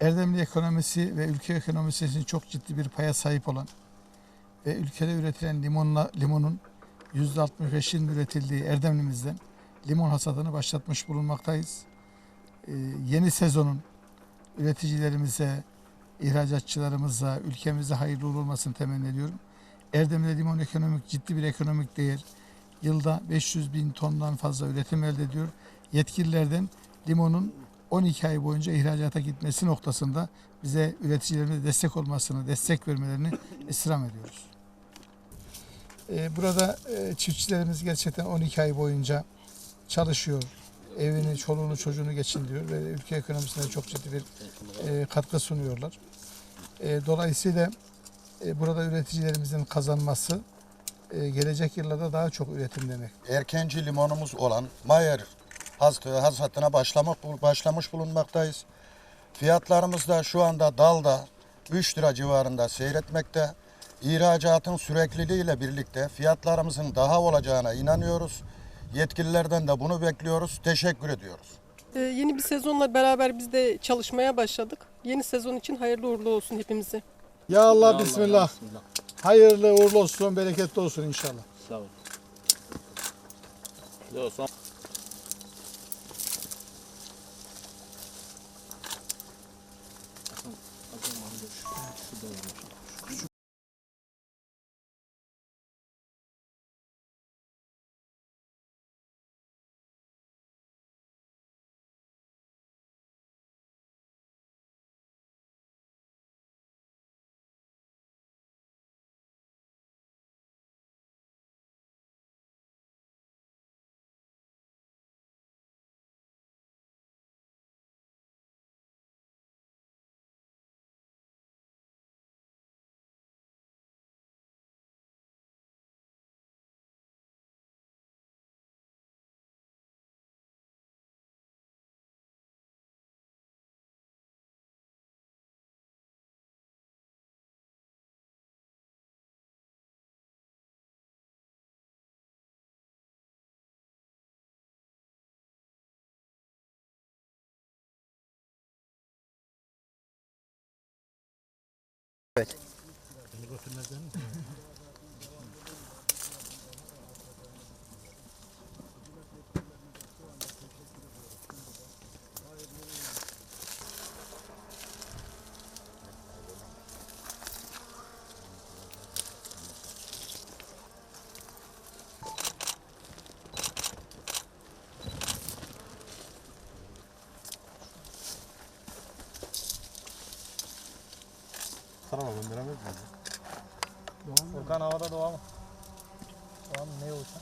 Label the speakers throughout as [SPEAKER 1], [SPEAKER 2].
[SPEAKER 1] Erdemli ekonomisi ve ülke ekonomisi çok ciddi bir paya sahip olan ve ülkede üretilen limonla, limonun %65'in üretildiği Erdemli'mizden limon hasadını başlatmış bulunmaktayız. Ee, yeni sezonun üreticilerimize, ihracatçılarımıza, ülkemize hayırlı uğurlu olmasını temenni ediyorum. Erdem'de limon ekonomik ciddi bir ekonomik değer. Yılda 500 bin tondan fazla üretim elde ediyor. Yetkililerden limonun 12 ay boyunca ihracata gitmesi noktasında bize üreticilerimize destek olmasını, destek vermelerini istirham ediyoruz. Ee, Burada e, çiftçilerimiz gerçekten 12 ay boyunca çalışıyor. Evini, çoluğunu, çocuğunu geçindiriyor ve ülke ekonomisine çok ciddi bir e, katkı sunuyorlar. E, Dolayısıyla burada üreticilerimizin kazanması gelecek yıllarda daha çok üretim demek.
[SPEAKER 2] erkenci limonumuz olan Mayer has- hasatına başlamak, başlamış bulunmaktayız. Fiyatlarımız da şu anda dalda 3 lira civarında seyretmekte. İhracatın sürekliliğiyle birlikte fiyatlarımızın daha olacağına inanıyoruz. Yetkililerden de bunu bekliyoruz. Teşekkür ediyoruz.
[SPEAKER 3] Ee, yeni bir sezonla beraber biz de çalışmaya başladık. Yeni sezon için hayırlı uğurlu olsun hepimize.
[SPEAKER 1] Ya Allah, bismillah. Hayırlı uğurlu olsun, bereketli olsun inşallah.
[SPEAKER 4] Sağ ol. 而且我们的吃饭吃的也很少 Evet.
[SPEAKER 1] Yok, son-
[SPEAKER 5] Furkan havada doğa mı? Doğa mı? Ne olsa?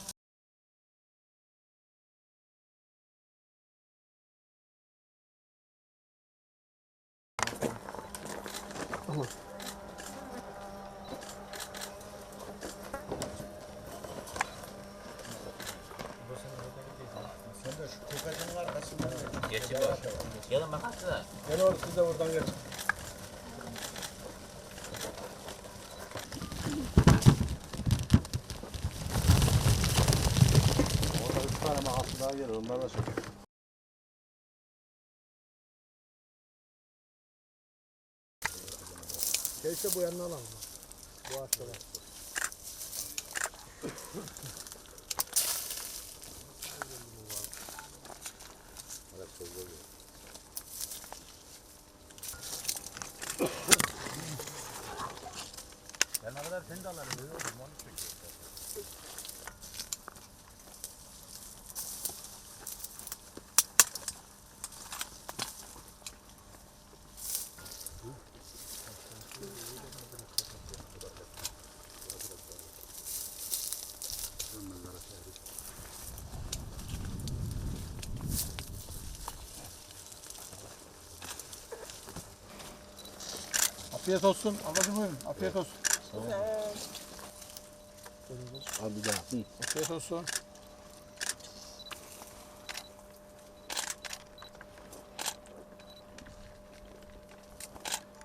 [SPEAKER 2] Geçin bak.
[SPEAKER 6] Gelin bakarsana.
[SPEAKER 5] Gel orada siz de oradan geç.
[SPEAKER 4] Mahası daha gelir. Onlar da çekiyor.
[SPEAKER 5] Şeyse bu yanına alalım. Bu ağaçlara.
[SPEAKER 6] Ben ne kadar seni de alırım.
[SPEAKER 1] Afiyet olsun. Ablacığım buyurun. Afiyet olsun.
[SPEAKER 4] Abi daha.
[SPEAKER 1] Afiyet olsun.